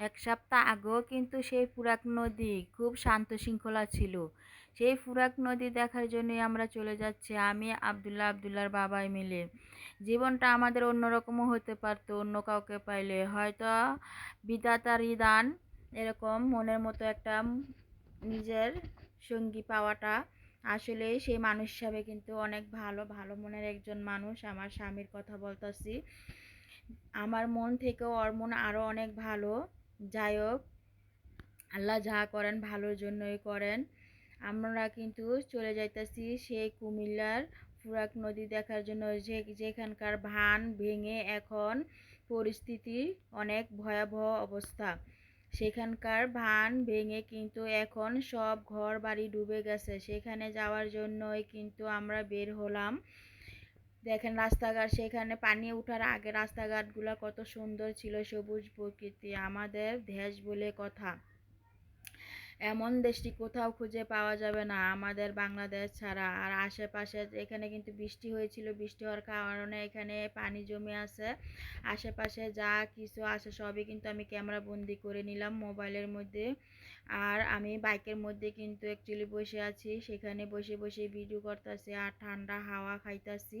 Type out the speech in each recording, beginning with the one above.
এক সপ্তাহ আগেও কিন্তু সেই ফুরাক নদী খুব শান্ত শৃঙ্খলা ছিল। সেই ফুরাক নদী দেখার জন্যই আমরা চলে যাচ্ছি, আমি, আবদুল্লাহ আবদুল্লার বাবাই মিলে। জীবনটা আমাদের অন্যরকমও হতে পারতো, অন্য কাউকে পাইলে। হয়তো বিধাতার দান এরকম মনের মতো একটা নিজের সঙ্গী পাওয়াটা আসলে সেই মানুষ হিসাবে কিন্তু অনেক ভালো ভালো মনের একজন মানুষ। আমার স্বামীর কথা বলতেছি। আমার মন থেকেও ওর মন আরও অনেক ভালো। যাই হোক, আল্লাহ যা করেন ভালোর জন্যই করেন। আমরা কিন্তু চলে যাইতেছি সেই কুমিল্লার ফুরাক নদী দেখার জন্য। যে যেখানকার ভান ভেঙে এখন পরিস্থিতি অনেক ভয়াবহ অবস্থা। সেখানকার ভান ভেঙে কিন্তু এখন সব ঘর বাড়ি ডুবে গেছে। সেখানে যাওয়ার জন্যই কিন্তু আমরা বের হলাম। দেখেন রাস্তাঘাট, সেখানে পানি ওঠার আগে রাস্তাঘাটগুলো কত সুন্দর ছিল সবুজ প্রকৃতি, আমাদের দেশ বলে কথা। এমন দেশটি কোথাও খুঁজে পাওয়া যাবে না, আমাদের বাংলাদেশ ছাড়া। আর আশেপাশে এখানে কিন্তু বৃষ্টি হয়েছিল, বৃষ্টি হওয়ার কারণে এখানে পানি জমে আছে। আশেপাশে যা কিছু আছে সবই কিন্তু আমি ক্যামেরা বন্দি করে নিলাম মোবাইলের মধ্যে। আর আমি বাইকের মধ্যে কিন্তু অ্যাকচুয়ালি বসে আছি। সেখানে বসে বসে ভিডিও করতেছি আর ঠান্ডা হাওয়া খাইতেছি।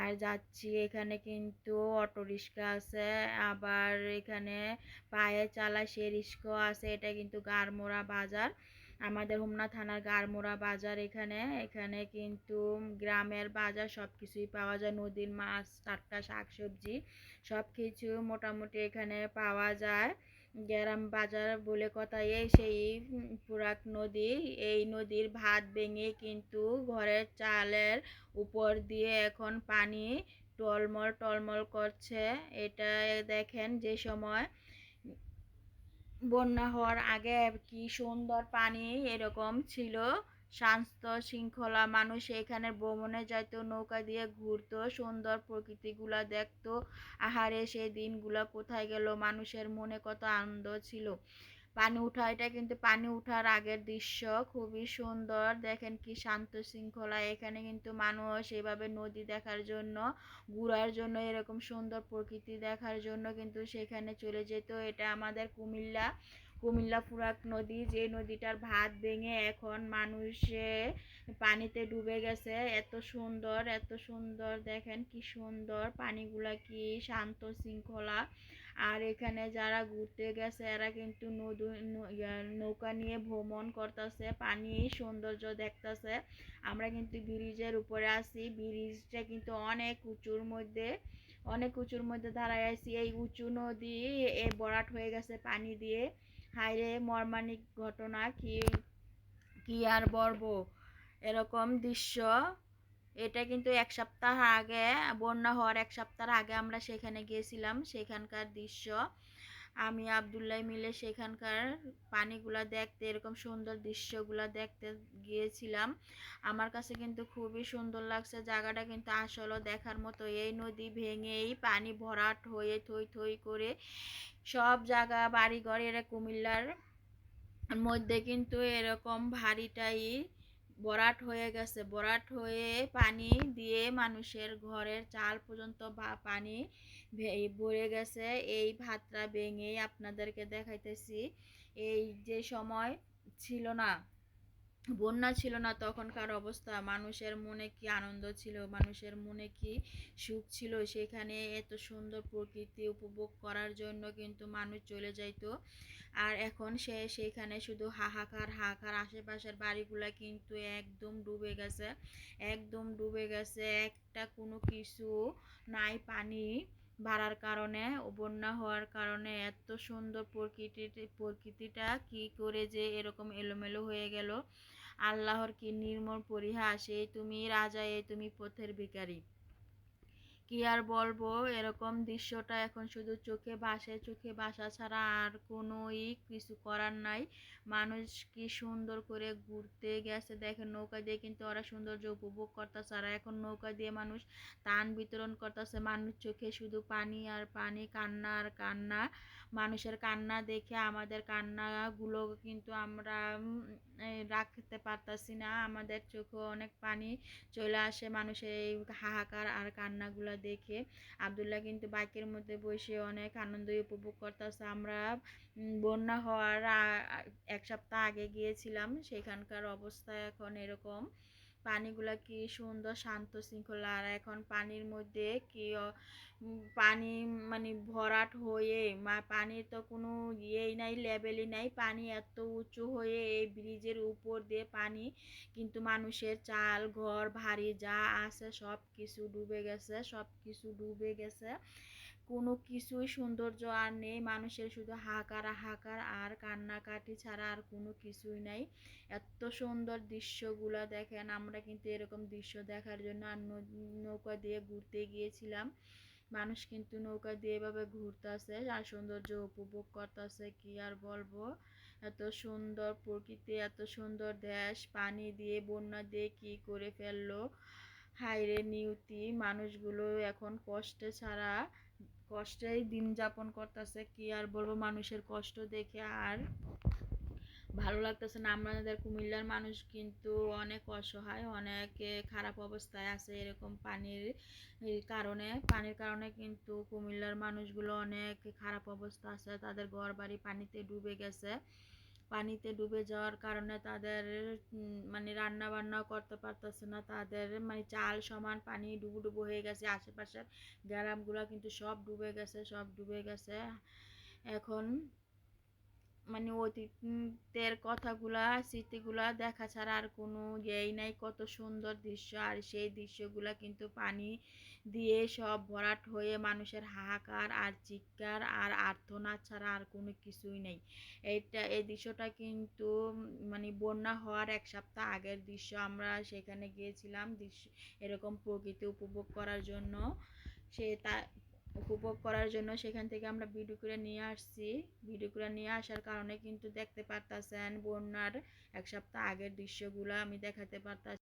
আর যাচ্ছি এখানে কিন্তু অটো রিক্সা আছে, আবার এখানে পায়ে চালা সে রিক্সাও আছে, এটা কিন্তু গারমোড়া বাজার। আমাদের হোমনা থানার গারমোড়া বাজার এখানে। এখানে কিন্তু গ্রামের বাজার সব কিছুই পাওয়া যায়। নদীর মাছ, টাটকা শাকসবজি সব কিছু মোটামুটি এখানে পাওয়া যায়। গ্রাম বাজার বলে কথা এই সেই পুরাক নদী। এই নদীর ভাত ভেঙে কিন্তু ঘরের চালের উপর দিয়ে এখন পানি টলমল টলমল করছে। এটা দেখেন যে সময় বন্যা হওয়ার আগে কি সুন্দর পানি এরকম ছিল। শান্ত, শৃঙ্খলা মানুষ এখানে ভ্রমণে যাইতো, নৌকা দিয়ে ঘুরতো, সুন্দর প্রকৃতিগুলা দেখতো। আহারে, সেই দিনগুলা কোথায় গেল? মানুষের মনে কত আনন্দ ছিল। পানি উঠা, এটা কিন্তু পানি উঠার আগের দৃশ্য। খুবই সুন্দর। দেখেন কি শান্ত শৃঙ্খলা। এখানে কিন্তু মানুষ এভাবে নদী দেখার জন্য, ঘুরার জন্য, এরকম সুন্দর প্রকৃতি দেখার জন্য কিন্তু সেখানে চলে যেত। এটা আমাদের কুমিল্লা কুমিল্লা ফুরাক নদী, যে নদীটার ভাত ভেঙে এখন মানুষে পানিতে ডুবে গেছে। এত সুন্দর এত সুন্দর, দেখেন কি সুন্দর। পানিগুলা কি শান্ত শৃঙ্খলা। আর এখানে যারা ঘুরতে গেছে, এরা কিন্তু নদী নৌকা নিয়ে ভ্রমণ করতেছে, পানি সৌন্দর্য দেখতেছে। আমরা কিন্তু ব্রিজের উপরে আছি। ব্রিজটা কিন্তু অনেক উঁচুর মধ্যে, অনেক উঁচুর মধ্যে দাঁড়ায় আছি। এই উঁচু নদী, এ বরাট হয়ে গেছে পানি দিয়ে। হাইরে মর্মানিক ঘটনা কি কি আর বলব? এরকম দৃশ্য। এটা কিন্তু এক সপ্তাহ আগে, বন্যা হওয়ার এক সপ্তাহ আগে আমরা সেখানে গিয়েছিলাম, সেখানকার দৃশ্য। আমি, আবদুল্লাহ মিলে সেখানকার পানিগুলা দেখতে, এরকম সুন্দর দৃশ্যগুলা দেখতে গিয়েছিলাম। আমার কাছে কিন্তু খুবই সুন্দর লাগছে, জায়গাটা কিন্তু আসলে দেখার মতো। এই নদী ভেঙেই পানি ভরাট হয়ে থই থই করে সব জায়গা, বাড়িঘর এরা কুমিল্লার মধ্যে কিন্তু এরকম ভারিটাই বরাট হয়ে গেছে। বরাট হয়ে পানি দিয়ে মানুষের ঘরের চাল পর্যন্ত পানি ভরে গেছে। এই ভাতটা ভেঙেই আপনাদেরকে দেখাইতেছি। এই যে সময় ছিল না বন্যা ছিল না, তখনকার অবস্থা। মানুষের মনে কি আনন্দ ছিল? মানুষের মনে কি সুখ ছিল? সেখানে এত সুন্দর প্রকৃতি উপভোগ করার জন্য কিন্তু মানুষ চলে যাইতো। আর এখন সে সেখানে শুধু হাহাকার হাহাকার আশেপাশের বাড়িগুলো কিন্তু একদম ডুবে গেছে। একদম ডুবে গেছে। একটা কোনো কিছু নাই, পানি বাড়ার কারণে বন্যা হওয়ার কারণে এত সুন্দর প্রকৃতি প্রকৃতিটা কি করে যে এরকম এলোমেলো হয়ে গেল। আল্লাহর কি নির্মল পরিহাস, এই তুমি রাজা, এই তুমি পথের ভিকারী কি আর বলব? এরকম দৃশ্যটা এখন শুধু চোখে ভাসে চোখে ভাসা ছাড়া আর কোনোই কিছু করার নাই। মানুষ কি সুন্দর করে ঘুরতে গেছে। দেখেন নৌকা দিয়ে কিন্তু ওরা সৌন্দর্য উপভোগ করতেছে আর এখন নৌকা দিয়ে মানুষ তান বিতরণ করতেছে। মানুষ চোখে শুধু পানি আর পানি, কান্না আর কান্না। মানুষের কান্না দেখে আমাদের কান্নাগুলো কিন্তু আমরা রাখতে পারতাছি না। আমাদের চোখে অনেক পানি চলে আসে। মানুষের এই হাহাকার আর কান্নাগুলো দেখে আবদুল্লাহ কিন্তু বাইকের মধ্যে বসে অনেক আনন্দ উপভোগ করতেছে। আমরা বন্যা হওয়ার এক সপ্তাহ আগে গিয়েছিলাম, সেখানকার অবস্থা এখন এরকম। পানিগুলা কি সুন্দর শান্ত শৃঙ্খলা। আর এখন পানির মধ্যে কি পানি মানে ভরাট হয়ে মা, পানির তো কোনো ইয়েই নাই, লেভেলই নাই। পানি এত উঁচু হয়ে এই ব্রিজের উপর দিয়ে পানি কিন্তু মানুষের চাল, ঘর বাড়ি যা আছে সব কিছু ডুবে গেছে সব কিছু ডুবে গেছে। কোনো কিছুই সৌন্দর্য আর নেই। মানুষের শুধু হাহাকার হাহাকার আর কান্নাকাটি ছাড়া আর কোনো কিছুই নাই। এত সুন্দর দৃশ্যগুলো দেখেন, আমরা কিন্তু এরকম দৃশ্য দেখার জন্য আর নৌকা দিয়ে ঘুরতে গিয়েছিলাম। মানুষ কিন্তু নৌকা দিয়ে এভাবে ঘুরতেছে আর সৌন্দর্য উপভোগ করতেছে, কি আর বলব? এত সুন্দর প্রকৃতি, এত সুন্দর দেশ, পানি দিয়ে, বন্যা দিয়ে কি করে ফেলল? হাইরে নিউতি মানুষগুলো এখন কষ্টে ছাড়া কষ্টেই দিন যাপন করতেছে, কি আর বলব মানুষের কষ্ট দেখে আর ভালো লাগতেছে না। আমাদের কুমিল্লার মানুষ কিন্তু অনেক অসহায়, অনেক খারাপ অবস্থায় আছে এরকম পানির কারণে। পানির কারণে কিন্তু কুমিল্লার মানুষগুলো অনেক খারাপ অবস্থা আছে, তাদের ঘর বাড়ি পানিতে ডুবে গেছে। পানিতে ডুবে যাওয়ার কারণে তাদের মানে রান্না বান্নাও করতে পারতেছে না। তাদের মানে চাল সমান পানি ডুবু ডুবু হয়ে গেছে। আশেপাশের গ্রামগুলো কিন্তু সব ডুবে গেছে, সব ডুবে গেছে। এখন মানে অতীতের কথাগুলা, স্মৃতিগুলা দেখা ছাড়া আর কোনো ইয়েই নাই। কত সুন্দর দৃশ্য। আর সেই দৃশ্যগুলা কিন্তু পানি দিয়ে সব ভরাট হয়ে মানুষের হাহাকার আর চিৎকার আর আর্তনাদ ছাড়া আর কোনো কিছুই নেই। এইটা, এই দৃশ্যটা কিন্তু মানে বন্যা হওয়ার এক সপ্তাহ আগের দৃশ্য। আমরা সেখানে গিয়েছিলাম দৃশ্য, এরকম প্রকৃতি উপভোগ করার জন্য। সে তা, উপভোগ করার জন্য সেখান থেকে আমরা ভিডিও করে নিয়ে আসছি। ভিডিও করে নিয়ে আসার কারণে কিন্তু দেখতে পারতাছেন বন্যার এক সপ্তাহ আগের দৃশ্যগুলো আমি দেখাতে পারতাছি